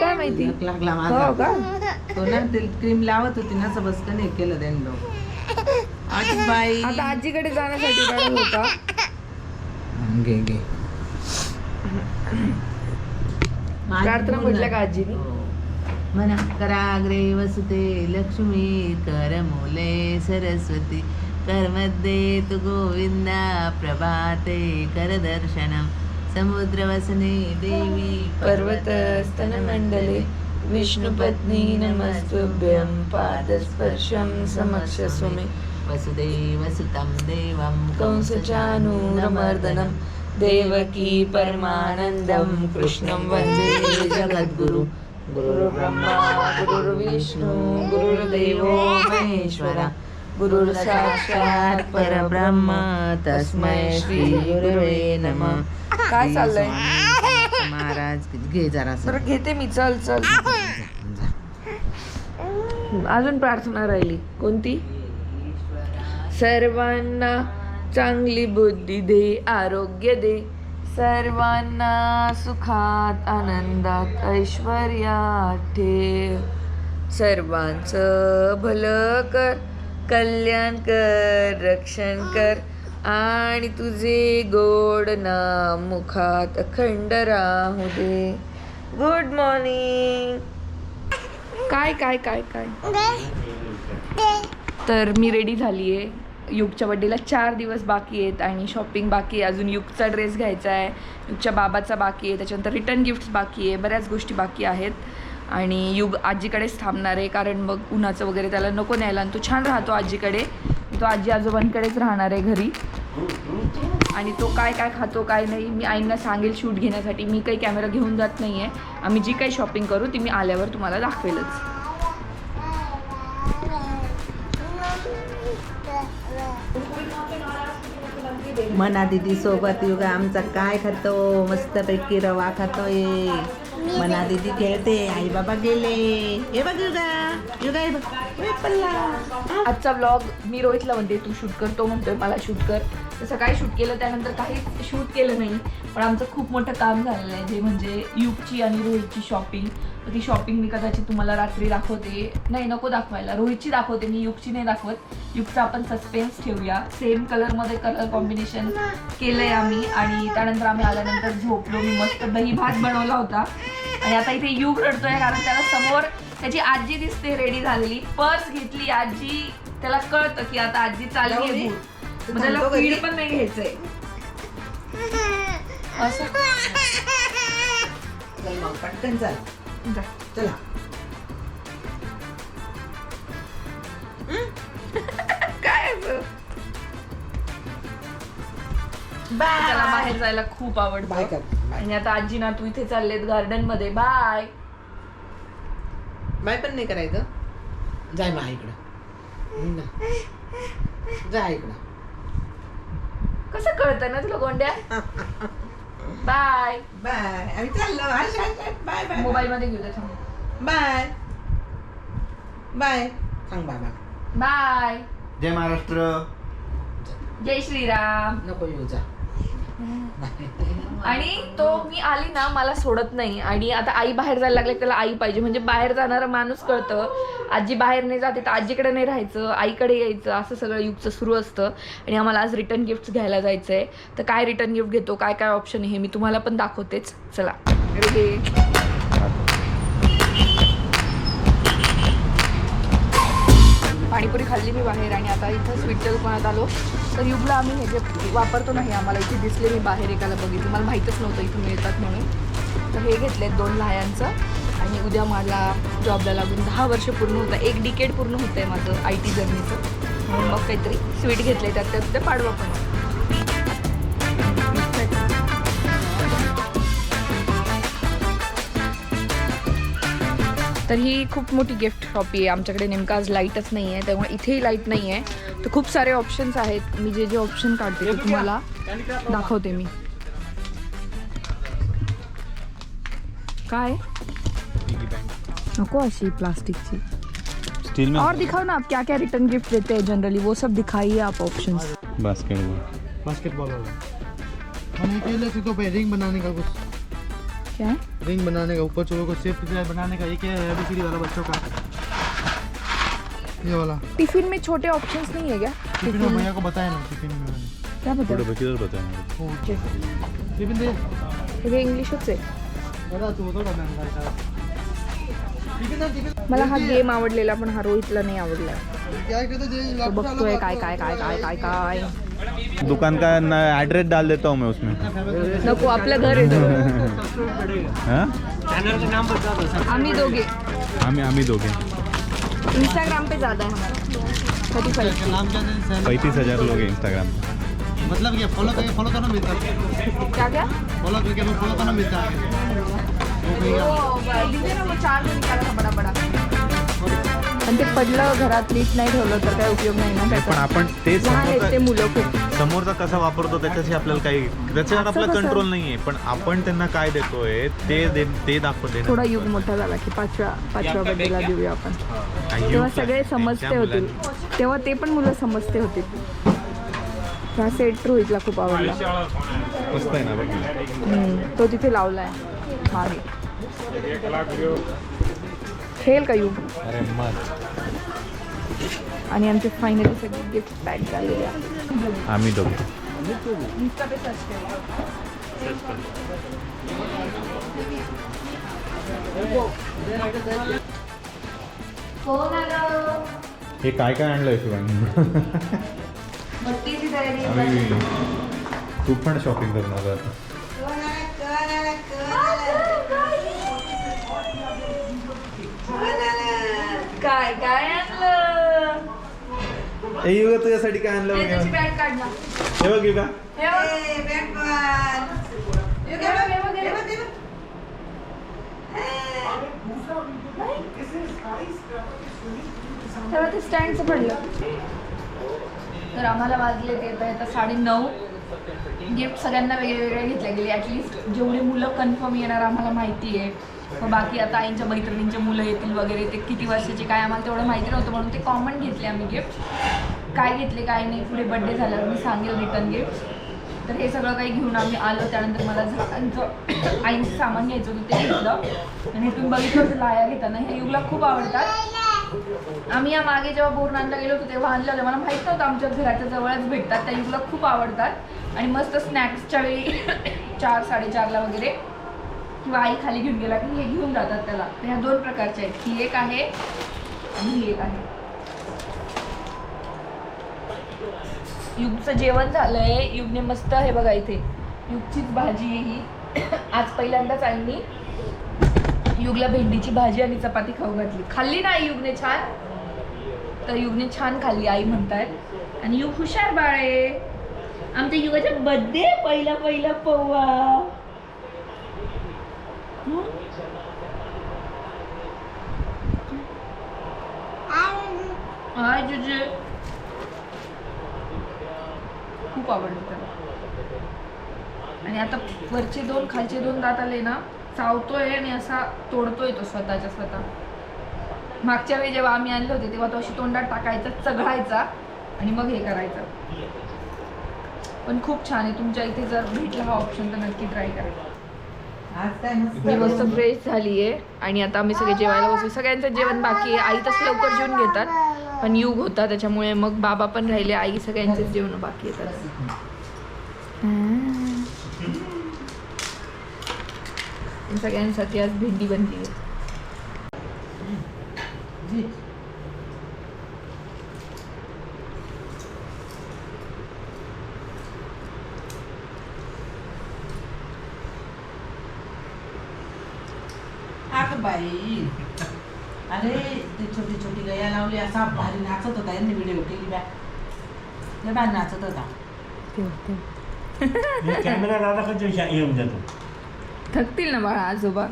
लागलं काय माहिती? लागला हो माझा का? तो ना ते क्रीम लावत होती ना असं बसकन हे केलं त्यांनी आज बाई आता आजीकडे जाण्यासाठी रडत होता? घे घे. प्रार्थना म्हटल्या का आजीने? म्हणा कराग्रे वसुते लक्ष्मी कर मुले सरस्वती. करमध्ये तु गोविंदा प्रभाते कर दर्शनम. समुद्रवसने देवी पर्वतस्तनमण्डले विष्णुपत्नी नमस्तुभ्यं पादस्पर्शं समक्षस्व मे वसुदेवसुतं देवं कंसचानूरमर्दनं देवकी परमानन्दं कृष्णं वन्दे जगद्गुरु। गुरुर्ब्रह्मा गुरुर्विष्णु गुरुर्देवो महेश्वरा। गुरुर्साक्षात् परब्रह्म तस्मै श्रीगुरुवे नमः। काय चाललंय? महाराज घे जरा बरं घेते मी चल चल. अजून प्रार्थना राहिली. कोणती? सर्वांना चांगली बुद्धी दे आरोग्य दे. सर्वांना सुखात आनंदात ऐश्वर्यात ठेव. सर्वांचं भलं कर कल्याण कर रक्षण कर. आणि तुझे गोड नाम मुखात अखंड राहू दे. गुड मॉर्निंग काय काय काय काय? तर मी रेडी झाली आहे युगच्या बड्डेला चार दिवस बाकी आहेत आणि शॉपिंग बाकी आहे. अजून युगचा ड्रेस घ्यायचा आहे. युगच्या बाबाचा बाकी आहे. त्याच्यानंतर रिटर्न गिफ्ट्स बाकी आहे. बऱ्याच गोष्टी बाकी आहेत. आणि युग आजीकडेच थांबणार आहे. कारण मग उन्हाचं वगैरे त्याला नको न्यायला आणि तो छान राहतो आजीकडे. तो आजी आजोबांकडेच राहणार आहे घरी. आणि तो काय काय खातो काय नाही मी आईंना सांगेल शूट घेण्यासाठी. मी काही कॅमेरा घेऊन जात नाही आहे आम्ही जी काही शॉपिंग करू ती मी आल्यावर तुम्हाला दाखवेलच. मना दिदी सोबत युगा आमचा काय खातो? मस्तपैकी रवा खातोय. मना दिदी खेळते आई बाबा गेले. हे बघ युगा युगा हे बघ. पल्ला. आजचा ब्लॉग मी रोहितला म्हणते तू शूट कर तो म्हणतोय मला शूट कर. तसं काय शूट केलं त्यानंतर काहीच शूट केलं नाही. पण आमचं खूप मोठं काम झालेलं आहे जे म्हणजे युगची आणि रोहितची शॉपिंग ती शॉपिंग मी कदाचित तुम्हाला रात्री दाखवते. नाही नको दाखवायला. रोहितची दाखवते मी युगची नाही दाखवत. युगचा आपण सस्पेन्स ठेवूया. सेम कलरमध्ये कलर कॉम्बिनेशन केलंय आम्ही. आणि त्यानंतर आम्ही आल्यानंतर झोपलो. मी मस्त दही भात बनवला होता. आणि आता इथे युग रडतोय कारण त्याला समोर त्याची आजी दिसते रेडी झालेली. पर्स घेतली आजी. त्याला कळतं की आता आजी चालली आहे? दूर. त्याला? फीड पण नाही घ्यायचंय. असं? चल मग पटकन चल. चला. काय बाहेर जायला खूप आवडतं. आणि आता आजी ना तू इथे चाललेत गार्डनमध्ये. बाय बाय पण नाही करायचं. जाय मग इकडं. जा. जा इकडं. कसं कळतं ना तुला गोंड्या? बाय बाय आम्ही चाललो. बाय बाय मोबाईल मध्ये घेऊ थांब. बाय बाय सांग बाबा. बाय जय महाराष्ट्र. जय श्रीराम. नको येऊ जा. आणि तो मी आली ना मला सोडत नाही. आणि आता आई बाहेर जायला लागले त्याला आई पाहिजे. म्हणजे बाहेर जाणारा माणूस कळतं. आजी बाहेर नाही जाते तर आजीकडे नाही राहायचं आईकडे यायचं असं सगळं युगचं सुरू असतं. आणि आम्हाला आज रिटर्न गिफ्ट घ्यायला जायचं आहे तर काय रिटर्न गिफ्ट घेतो काय काय ऑप्शन आहे हे मी तुम्हाला पण दाखवतेच. चला. पाणीपुरी खाल्ली मी बाहेर आणि आता इथं स्वीटच्या दुकानात आलो. तर युगला आम्ही हे जे वापरतो नाही आम्हाला इथे दिसले मी बाहेर एकाला बघितलं. मला माहीतच नव्हतं इथं मिळतात म्हणून. तर हे घेतलेत दोन लहायांचं आणि उद्या मला जॉबला लागून दहा वर्ष पूर्ण होतं. एक डिकेड पूर्ण होतं आहे माझं आय टी जर्नीचं म्हणून मग काहीतरी स्वीट घेतले त्यात त्यात ते पाडवा पण. तर ही खूप मोठी गिफ्ट शॉपी आहे. आमच्याकडे नेमकं आज लाईटच नाही आहे त्यामुळे इथेही लाइट नाही आहे तर खूप सारे ऑप्शन्स आहेत. मी जे जे ऑप्शन काढते ते तुम्हाला दाखवते मी. काय? नको अशी प्लास्टिकची स्टील में और दिखाओ ना आप क्या क्या रिटर्न गिफ्ट देते हैं जनरली वो सब दिखाइए आप ऑप्शंस बास्केटबॉल बास्केटबॉल वाला. हम निकले थे तो रिंग बनाने का कुछ। क्या? रिंग बनाने का ऊपर चोरों को सेफ बनाने का एक है? एबीसीडी वाला बच्चों का। ये वाला। टिफिन में छोटे ऑप्शंस नहीं है क्या? टिफिन में भैया को बताया ना टिफिन में। क्या थोडं बता बघितलं बताय टिफिन दे। हे इंग्लिशच आहे दादा तू होतो का मला हा गेम आवडलेला पण हा रोहितला नाही आवडला. बघतोय काय काय काय काय काय काय. दुकान का एड्रेस डाल देता हूँ मैं उसमें। नको आपलं घर आहे हाँ? आम्ही दोघे. आम्ही आम्ही दोघे. इंस्टाग्राम पे ज़्यादा है है पैंतीस हज़ार लोग हैं इंस्टाग्राम पे. मतलब क्या फॉलो करके फॉलो करना मिलता है। क्या क्या? फॉलो करके हमें फॉलो करना मिलता है। चार बडा बडा पण ते पडलं घरात नीट नाही ठेवलं तर काय उपयोग नाही ना पण त्याचा. आपण ते लहान आहेत ते समोरचा मुलं खूप. समोरचा कसा वापरतो त्याच्याशी आपल्याला काही त्याच्यावर आपला कसं? कंट्रोल नाहीये पण आपण त्यांना काय देतोय ते दे- ते दाखवते थोडा युग मोठा झाला की पाचव्या पाचव्या बड्डेला देऊया आपण. तेव्हा सगळे समजते होतील. तेव्हा ते पण मुलं समजते होतील. हा सेट रोहितला खूप आवडला. मस्त आहे ना बघ. हम्म, तो तिथे लावलाय. मागे. खेळ का युग अरे आणि आमचे फायनली सगळे गिफ्ट पॅक झालेले आम्ही दोघे. कोण आलं हे काय काय शिवानी? तयारी आम्ही तू पण शॉपिंग करणार आता काय काय आणलं युगा तुझ्यासाठी काय आणलं हे त्याची बघ. बॅग काढ. ना हे बघ युगा हे बघ. हे हे हे. तेव्हा ते स्टँडचं पडलं. तर आम्हाला वाजले ते तर आता साडे नऊ. गिफ्ट सगळ्यांना वेगळे घेतले गेले ॲटलिस्ट जेवढे मुलं कन्फर्म येणार आम्हाला माहिती आहे. मग बाकी आता आईंच्या मैत्रिणींचे मुलं येतील वगैरे ते किती वर्षाचे काय आम्हाला तेवढं माहिती नव्हतं म्हणून ते कॉमन घेतले आम्ही गिफ्ट काय घेतले काय नाही. पुढे बड्डे झाल्यावर मी सांगेल रिटर्न गिफ्ट तर हे सगळं काही घेऊन आम्ही आलो. त्यानंतर मला झाडांचं आईंचं सामान घ्यायचं होतं ते घेतलं. आणि इथून बघितलं होतं लाया घेताना. हे युगला खूप आवडतात. आम्ही या मागे जेव्हा बोरनांना गेलो होतो तेव्हा आणलं होतं. मला माहीत नव्हतं आमच्या घराच्या जवळच भेटतात. त्या युगला खूप आवडतात. आणि मस्त स्नॅक्सच्या वेळी चार साडेचारला वगैरे किंवा आई खाली घेऊन गेला की हे घेऊन जातात त्याला. तर ह्या दोन प्रकारच्या आहेत. ही एक आहे आणि ही एक आहे. युगचं जेवण झालंय. युगने मस्त आहे बघा इथे. युगचीच भाजी आहे ही. आज पहिल्यांदाच आईनी युगला भेंडीची भाजी आणि चपाती खाऊ घातली. खाल्ली नाही युगने छान? तर युगने छान खाल्ली आई म्हणतायत. आणि युग हुशार बाळ आहे. आमच्या युगाचा बर्थडे पहिला पहिला पौवा. हं? हाय जुजे. खूप आवडलं त्याला. आणि आता वरचे दोन खालचे दोन दात आले ना चावतोय आणि असा तोडतोय तो स्वतःच्या स्वतः. मागच्या वेळी जेव्हा आम्ही आणले होते तेव्हा तो अशी तोंडात टाकायचा चघळायचा आणि मग हे करायचं. पण खूप छान आहे तुमच्या इथे जर भेटला हा ऑप्शन तर नक्की ट्राय करा. मी मस्त फ्रेश झाली आहे आणि आता आम्ही सगळे जेवायला बसू. सगळ्यांचं जेवण बाकी आहे. आई तसं लवकर जेवून घेतात. पण युग होता त्याच्यामुळे मग बाबा पण राहिले आई सगळ्यांचेच जेवण बाकी येतात. सगळ्यांसाठी आज भेंडी बनली आहे. बाई. अरे ती छोटी छोटी गया लावली असा भारी नाचत होता. यांनी व्हिडिओ केली बॅ. लय भारी नाचत होता. कॅमेरा राधा कधी येऊन जातो. थकतील ना बाळा आजोबा.